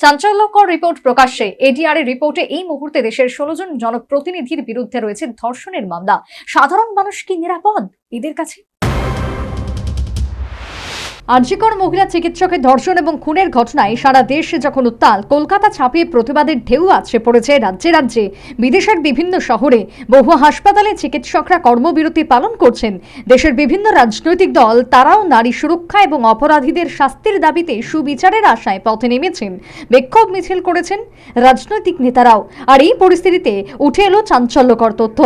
চাঞ্চল্যকর রিপোর্ট প্রকাশ্যে। এডিআর এর রিপোর্টে এই মুহূর্তে দেশের ষোলো জন জনপ্রতিনিধির বিরুদ্ধে রয়েছে ধর্ষণের মামলা। সাধারণ মানুষ কি নিরাপদ? এদের কাছে আর্যিকর মহিলা চিকিৎসকের ধর্ষণ এবং খুনের ঘটনায় সারা দেশ যখন উত্তাল, কলকাতা ছাপিয়ে প্রতিবাদের ঢেউ আছড়ে পড়েছে রাজ্যে রাজ্যে। বিদেশের বিভিন্ন শহরে বহু হাসপাতালে চিকিৎসকরা কর্মবিরতি পালন করছেন। দেশের বিভিন্ন রাজনৈতিক দল, তারাও নারী সুরক্ষা এবং অপরাধীদের শাস্তির দাবিতে সুবিচারের আশায় পথে নেমেছেন। বিক্ষোভ মিছিল করেছেন রাজনৈতিক নেতারাও। আর এই পরিস্থিতিতে উঠে এলো চাঞ্চল্যকর তথ্য।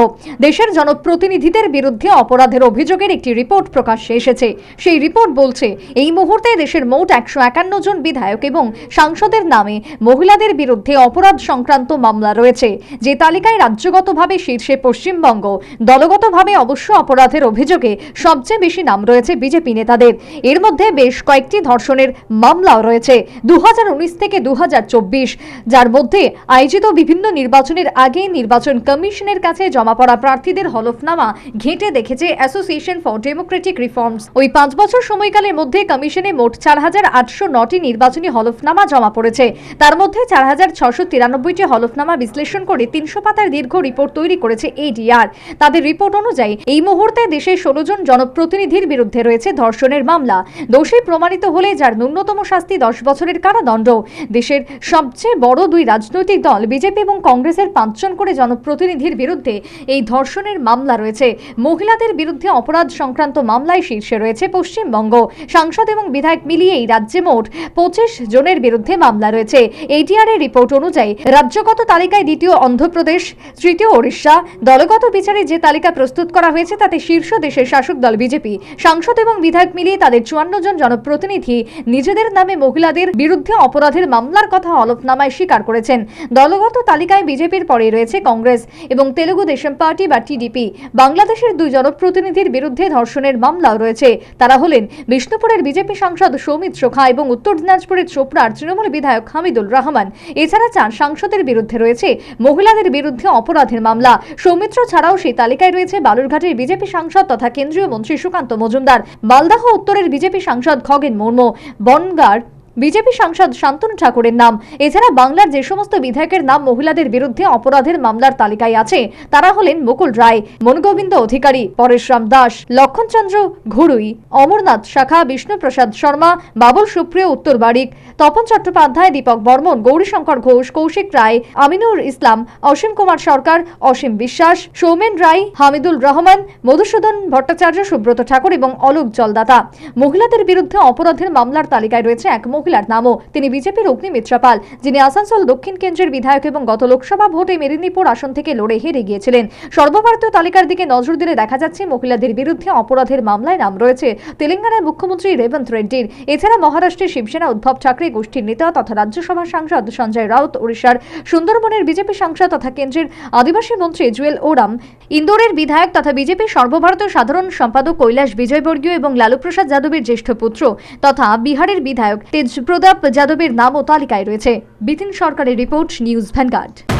দেশের জনপ্রতিনিধিদের বিরুদ্ধে অপরাধের অভিযোগের একটি রিপোর্ট প্রকাশ্যে এসেছে। সেই রিপোর্ট বলছে এই মুহূর্তে দেশের মোট একশো একান্ন জন বিধায়ক এবং সাংসদের নামে মহিলাদের বিরুদ্ধে অপরাধ সংক্রান্ত মামলা রয়েছে। যে তালিকায় রাজ্যগতভাবে শীর্ষে পশ্চিমবঙ্গ, দলগতভাবে অবশ্য অপরাধের অভিযোগে সবচেয়ে বেশি নাম রয়েছে বিজেপি নেতাদের। এর মধ্যে বেশ কয়েকটি ধর্ষণের মামলাও রয়েছে দু হাজার উনিশ থেকে দু হাজার চব্বিশ, যার মধ্যে আয়োজিত বিভিন্ন নির্বাচনের আগে নির্বাচন কমিশনের কাছে জমা পড়া প্রার্থীদের হলফনামা ঘেঁটে দেখেছে অ্যাসোসিয়েশন ফর ডেমোক্রেটিক রিফর্মস ওই পাঁচ বছর সময়কালের মধ্যে কমিশনে মোট চার হাজার আটশো নটি নির্বাচনী হলফনামা জমা পড়েছে। তার মধ্যে চার হাজার ছশো তিরানব্বইটি হলফনামা বিশ্লেষণ করে তিনশো পাতার দীর্ঘ রিপোর্ট তৈরি করেছে এডিআর তাদের রিপোর্ট অনুযায়ী, এই মুহূর্তে দেশের ষোলো জন জনপ্রতিনিধির বিরুদ্ধে রয়েছে ধর্ষণের মামলা। দোষী প্রমাণিত হলে যার ন্যূনতম শাস্তি দশ বছরের কারাদণ্ড। দেশের সবচেয়ে বড় দুই রাজনৈতিক দল, বিজেপি এবং কংগ্রেসের পাঁচজন করে জনপ্রতিনিধির বিরুদ্ধে এই ধর্ষণের মামলা রয়েছে। মহিলাদের বিরুদ্ধে অপরাধ সংক্রান্ত মামলায় শীর্ষে রয়েছে পশ্চিমবঙ্গ। সাংসদ এবং বিধায়ক মিলিয়ে এই রাজ্যে মোট পঁচিশ জনের বিরুদ্ধে মামলা রয়েছে। এটিআর এর রিপোর্ট অনুযায়ী রাজ্যগত তালিকায় দ্বিতীয় অন্ধ্রপ্রদেশ, তৃতীয় ওড়িশা, দলগত বিচারে যে তালিকা প্রস্তুত করা হয়েছে তাতে শীর্ষ দেশের শাসক দল বিজেপি। সাংসদ এবং বিধায়ক মিলিয়ে তাদের চুয়ান্ন জন জনপ্রতিনিধি নিজেদের নামে মহিলাদের বিরুদ্ধে অপরাধের মামলার কথা হলফনামায় স্বীকার করেছেন। দলগত তালিকায় বিজেপির পরে রয়েছে কংগ্রেস এবং তেলুগু দেশম পার্টি বা টিডিপি। বাংলাদেশের দুই জনপ্রতিনিধির বিরুদ্ধে ধর্ষণের মামলাও রয়েছে। তারা হলেন বিষ্ণুপুরের বিজেপি সাংসদ সৌমিত সোখা এবং উত্তর দিনাজপুরের চোপড়ার তৃণমূল বিধায়ক হামিদুল রহমান। এছাড়া চার সাংসদের বিরুদ্ধে রয়েছে মহিলাদের বিরুদ্ধে অপরাধের মামলা। সৌমিত্র ছাড়াও সেই তালিকায় রয়েছে বালুরঘাটের বিজেপি সাংসদ তথা কেন্দ্রীয় মন্ত্রী সুকান্ত মজুমদার মালদাহ উত্তরের বিজেপি সাংসদ খগেন মুর্মু, বনগার বিজেপি সাংসদ শান্তনু ঠাকুরের নাম। এছাড়া বাংলার যে সমস্ত বিধায়কের নাম মহিলাদের বিরুদ্ধে অপরাধের মামলার তালিকায় আছে, তারা হলেন মুকুল রায়, মনগোবিন্দ অধিকারী, পরেশরাম দাস, লক্ষণচন্দ্র ঘুরুই অমরনাথ শাখা, বিষ্ণুপ্রসাদ শর্মা, বাবুল সুপ্রিয় উত্তর বারিক, তপন চট্টোপাধ্যায়, দীপক বর্মন, গৌরীশঙ্কর ঘোষ, কৌশিক রায়, আমিনুর ইসলাম, অসীম কুমার সরকার, অসীম বিশ্বাস, সৌমেন রায়, হামিদুল রহমান, মধুসূদন ভট্টাচার্য, সুব্রত ঠাকুর এবং অলোক জলদাতা। মহিলাদের বিরুদ্ধে অপরাধের মামলার তালিকায় রয়েছে এক মহিলার নামও তিনি বিজেপির অগ্নিমিত্রা পাল, যিনি আসানসোল দক্ষিণ কেন্দ্রের বিধায়ক এবং গত লোকসভা ভোটে মেদিনীপুর আসন থেকে লড়ে হেরে গিয়েছিলেন। সর্বভারতীয় তালিকার দিকে নজর দিলে দেখা যাচ্ছে মহিলাদের বিরুদ্ধে অপরাধের মামলায় নাম রয়েছে। তেলেঙ্গানার মুখ্যমন্ত্রী রেবন্ত রেড্ডির, এছাড়া মহারাষ্ট্রের শিবসেনা উদ্ধব ঠাকরে, গোষ্ঠীর নেতা তথা রাজ্যসভার সাংসদ সঞ্জয় রাউত, ওড়িশার সুন্দরবনের বিজেপি সাংসদ তথা কেন্দ্রের আদিবাসী মন্ত্রী জুয়েল ওরাম, ইন্দোরের বিধায়ক তথা বিজেপির সর্বভারতীয় সাধারণ সম্পাদক কৈলাস বিজয়বর্গীয় এবং লালুপ্রসাদ যাদবের জ্যেষ্ঠ পুত্র তথা বিহারের বিধায়ক তেজ প্রতাপ যাদবের নামও তালিকায় রয়েছে। বিপিন সরকারের রিপোর্ট নিউজ ভ্যানগার্ড।